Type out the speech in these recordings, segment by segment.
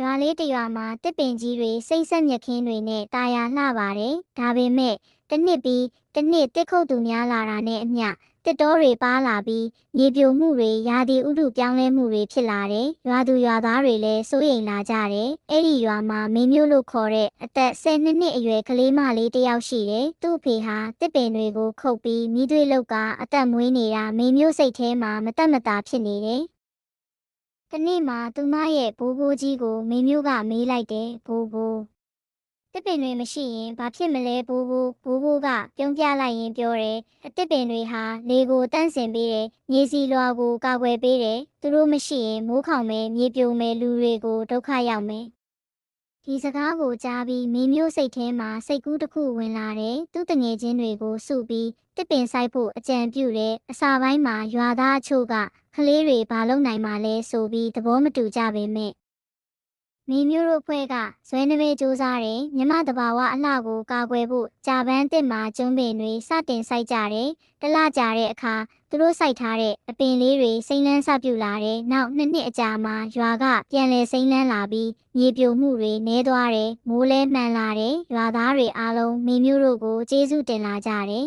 ရွာလေးတစ်ရွာမှာတစ်ပင်ကြီးတွေစိမ့်ဆက်မြက်ခင်းတွေနဲ့တာယာလှပါတယ်။ဒါပေမဲ့တစ်နှစ်ပြီးတစ်နှစ်တစ်ခုတ်သူများလာတာနဲ့အမျှတစ်တောတွေပါလာပြီးမြေပြိုမှုတွေရာသီဥတုပြောင်းလဲမှုတွေဖြစ်လာတယ်။ရွာသူရွာသားတွေလည်းစိုးရိမ်လာကြတယ်။အဲ့ဒီရွာမှာမင်းမျိုးလို့ခေါ်တဲ့အသက်10နှစ်နှစ်အရွယ်ကလေးမလေးတစ်ယောက်ရှိတယ်။သူ့အဖေဟာတစ်ပင်တွေကိုခုတ်ပြီးမိသွေးလောက်ကအသက်မွေးနေတာမင်းမျိုးစိတ်ထဲမှာမတက်မတာဖြစ်နေတယ်။ တနေ့မှာသူမရဲ့ဘိုးဘိုးကြီးကိုမိမျိုးကမေးလိုက်တယ်ဘိုးဘိုးတစ်ပင်တွေမရှိရင်ဘာဖြစ်မလဲဘိုးဘိုးဘိုးဘိုးကပြုံးပြလိုက်ရင်ပြောတယ်အတစ်ပင်တွေဟာလေကိုတန့်စင်ပေးတယ်မြေစီလွာကိုကာကွယ်ပေးတယ်သူတို့မရှိရင်မိုးခေါင်မယ်မြေပြိုမယ်လူတွေကိုဒုက္ခရောက်မယ် ဒီစကားကိုကြားပြီးမိမျိုးစိတ်ထဲမှာစိတ်ကူးတစ်ခုဝင်လာတယ်သူ့တငယ်ချင်းတွေကိုစုပြီးတစ်ပင်ဆိုင်ဖို့အကြံပြုတယ်အစာပိုင်းမှာရွာသားအချို့ကကလေးတွေဘာလုပ်နိုင်မှာလဲဆိုပြီးသဘောမတူကြပေမဲ့ မိမျိုးတို့ဖွဲ့ကဇွဲနှမဲစူးစားတယ်မြမတဘာဝအလှကိုကာကွယ်ဖို့ကြာပန်းတစ်မှာကျုံးပင်တွေစတင်စိုက်ကြတယ်တလကြတဲ့အခါသူတို့စိုက်ထားတဲ့အပင်လေးတွေစိမ့်လန်းစပြုလာတယ်နောက်နှစ်နှစ်အကြာမှာရွာကပြန်လဲစိမ့်လန်းလာပြီးမြေပြိုမှုတွေနှဲသွားတယ်မိုးလဲမှန်လာတယ်ရွာသားတွေအားလုံးမိမျိုးတို့ကိုကျေးဇူးတင်လာကြတယ်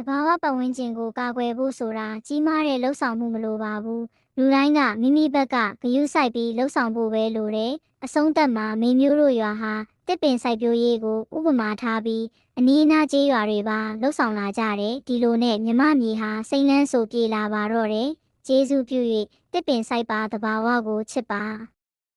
တဘာဝပတ်ဝန်းကျင်ကိုကာကွယ်ဖို့ဆိုတာကြီးမားတဲ့လှုပ်ဆောင်မှုမလိုပါဘူးလူတိုင်းကမိမိဘက်ကဂရုစိုက်ပြီးလှုပ်ဆောင်ဖို့ပဲလိုတယ်အဆုံးသက်မှာမိမျိုးတို့ရွာဟာတစ်ပင်စိုက်ပျိုးရေးကိုဥပမာထားပြီးအနီးအနားကျေးရွာတွေပါလှုပ်ဆောင်လာကြတယ်ဒီလိုနဲ့မြမမြေဟာစိမ့်လန်းဆိုပြေလာပါတော့တယ်ကျေးဇူးပြု၍တစ်ပင်စိုက်ပါတဘာဝကိုချစ်ပါ